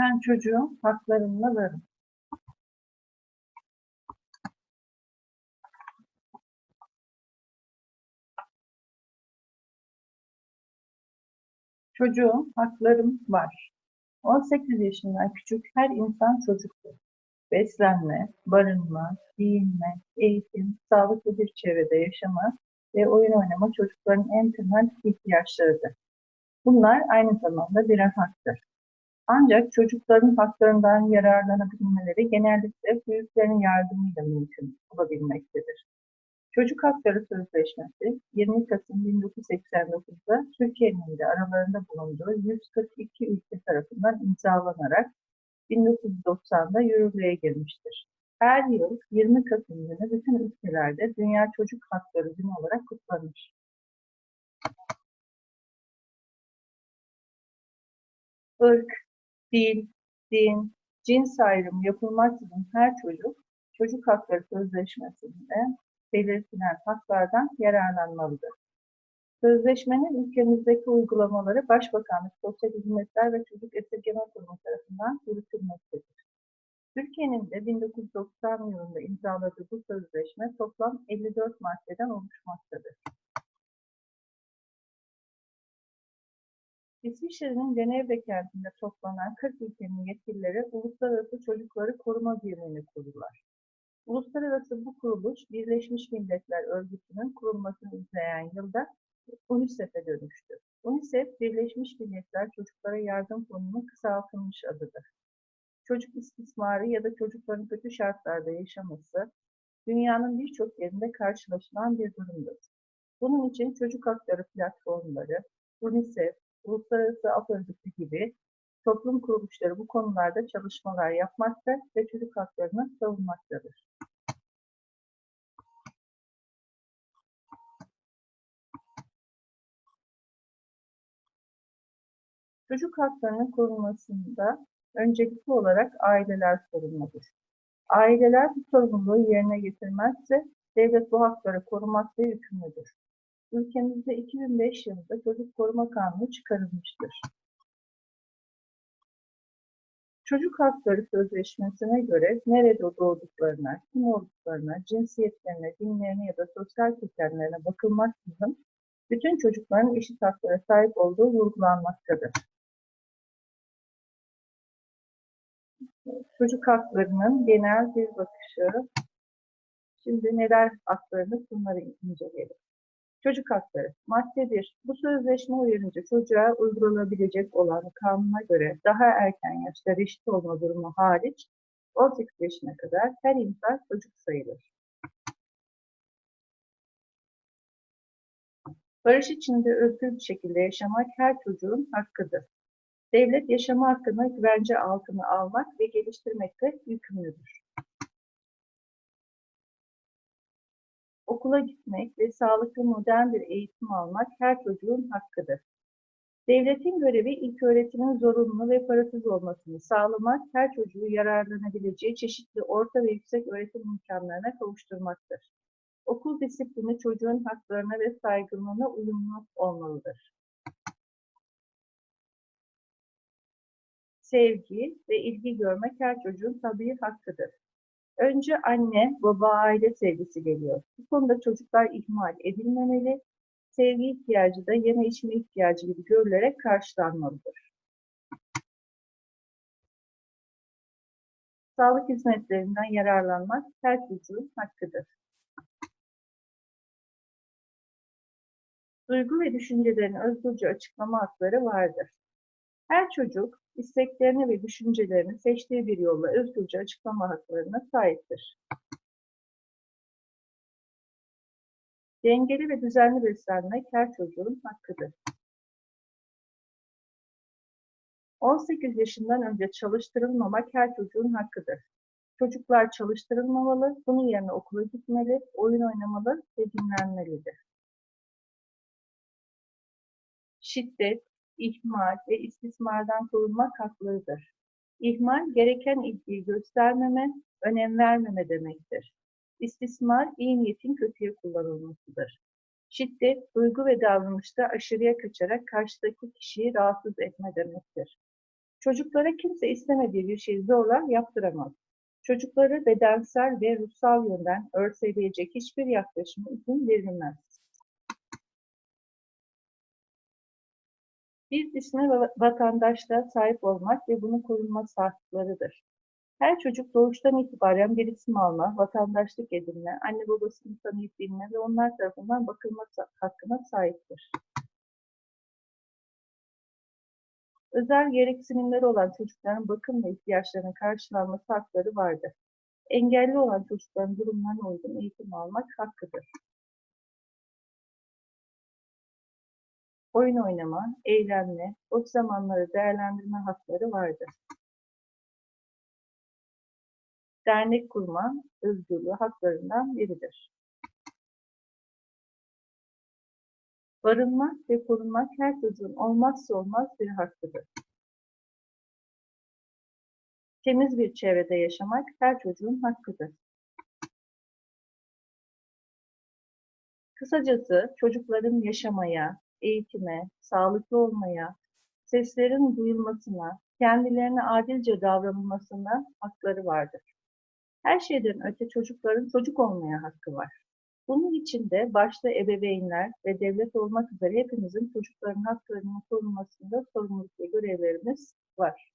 Ben çocuğum, haklarımla varım. Çocuğum, haklarım var. 18 yaşından küçük her insan çocuktur. Beslenme, barınma, giyinme, eğitim, sağlıklı bir çevrede yaşama ve oyun oynama çocukların en temel ihtiyaçlarıdır. Bunlar aynı zamanda birer haktır. Ancak çocukların haklarından yararlanabilmeleri genellikle büyüklerin yardımıyla mümkün olabilmektedir. Çocuk Hakları Sözleşmesi 20 Kasım 1989'da Türkiye'nin de aralarında bulunduğu 142 ülke tarafından imzalanarak 1990'da yürürlüğe girmiştir. Her yıl 20 Kasım günü bütün ülkelerde Dünya Çocuk Hakları Günü olarak kutlanır. Irk, dil, din, cins ayrımı yapılmaksızın her çocuk Çocuk Hakları Sözleşmesi'nde belirtilen haklardan yararlanmalıdır. Sözleşmenin ülkemizdeki uygulamaları Başbakanlık Sosyal Hizmetler ve Çocuk Esirgeme Kurumu tarafından yürütülmektedir. Türkiye'nin de 1990 yılında imzaladığı bu sözleşme toplam 54 maddeden oluşmaktadır. İsviçre'nin Cenevre kentinde toplanan 40 ülkenin yetkilileri Uluslararası Çocukları Koruma Birliği'ni kurdular. Uluslararası bu kuruluş Birleşmiş Milletler Örgütü'nün kurulmasını izleyen yılda UNICEF'e dönüştü. UNICEF, Birleşmiş Milletler Çocuklara Yardım Fonu'nun kısaltılmış adıdır. Çocuk istismarı ya da çocukların kötü şartlarda yaşaması, dünyanın birçok yerinde karşılaşılan bir durumdur. Bunun için çocuk hakları platformları, UNICEF, Uluslararası Af Örgütü gibi toplum kuruluşları bu konularda çalışmalar yapmakta ve çocuk haklarını savunmaktadır. Çocuk haklarının korunmasında öncelikli olarak aileler sorumludur. Aileler bu sorumluluğu yerine getirmezse devlet bu hakları korumakla yükümlüdür. Ülkemizde 2005 yılında Çocuk Koruma Kanunu çıkarılmıştır. Çocuk Hakları Sözleşmesi'ne göre nerede doğduklarına, kim olduklarına, cinsiyetlerine, dinlerine ya da sosyal kökenlerine bakılmaksızın bütün çocukların eşit haklara sahip olduğu vurgulanmaktadır. Çocuk haklarının genel bir bakışı. Şimdi neler haklarını bunları inceleyelim. Çocuk hakları. Madde 1. Bu sözleşme uyarınca çocuğa uygulanabilecek olan kanuna göre daha erken yaşta reşit olma durumu hariç 18 yaşına kadar her insan çocuk sayılır. Barış içinde özgür bir şekilde yaşamak her çocuğun hakkıdır. Devlet yaşama hakkını güvence altına almak ve geliştirmekte yükümlüdür. Okula gitmek ve sağlıklı modern bir eğitim almak her çocuğun hakkıdır. Devletin görevi ilk öğretimin zorunlu ve parasız olmasını sağlamak, her çocuğu yararlanabileceği çeşitli orta ve yüksek öğretim imkanlarına kavuşturmaktır. Okul disiplini çocuğun haklarına ve saygınlığına uyumlu olmalıdır. Sevgi ve ilgi görmek her çocuğun tabii hakkıdır. Önce anne, baba, aile sevgisi geliyor. Bu konuda çocuklar ihmal edilmemeli, sevgi ihtiyacı da yeme içme ihtiyacı gibi görülerek karşılanmalıdır. Sağlık hizmetlerinden yararlanmak her çocuğun hakkıdır. Duygu ve düşüncelerini özgürce açıklama hakları vardır. Her çocuk isteklerini ve düşüncelerini seçtiği bir yolla özgürce açıklama haklarına sahiptir. Dengeli ve düzenli beslenmek her çocuğun hakkıdır. 18 yaşından önce çalıştırılmamak her çocuğun hakkıdır. Çocuklar çalıştırılmamalı, bunun yerine okula gitmeli, oyun oynamalı ve dinlenmelidir. Şiddet, ihmal ve istismardan korunmak haklarıdır. İhmal, gereken ilgiyi göstermeme, önem vermeme demektir. İstismar, iyi niyetin kötüye kullanılmasıdır. Şiddet, duygu ve davranışta aşırıya kaçarak karşıdaki kişiyi rahatsız etme demektir. Çocuklara kimse istemediği bir şeyi zorla yaptıramaz. Çocukları bedensel ve ruhsal yönden örseleyecek hiçbir yaklaşıma izin verilmez. Bir va- vatandaşlığa sahip olmak ve bunun korunması haklarıdır. Her çocuk doğuştan itibaren bir isim alma, vatandaşlık edinme, anne babasını tanıyıp bilme ve onlar tarafından bakılması hakkına sahiptir. Özel gereksinimleri olan çocukların bakım ve ihtiyaçlarının karşılanması hakları vardır. Engelli olan çocukların durumlarına uygun eğitim almak hakkıdır. Oyun oynama, eğlenme, boş zamanları değerlendirme hakları vardır. Dernek kurma özgürlüğü haklarından biridir. Barınmak ve korunmak her çocuğun olmazsa olmaz bir hakkıdır. Temiz bir çevrede yaşamak her çocuğun hakkıdır. Kısacası çocukların yaşamaya, eğitime, sağlıklı olmaya, seslerin duyulmasına, kendilerine adilce davranılmasına hakları vardır. Her şeyden öte çocukların çocuk olmaya hakkı var. Bunun için de başta ebeveynler ve devlet olmak üzere hepimizin çocukların haklarının korunmasında sorumluluk ve görevlerimiz var.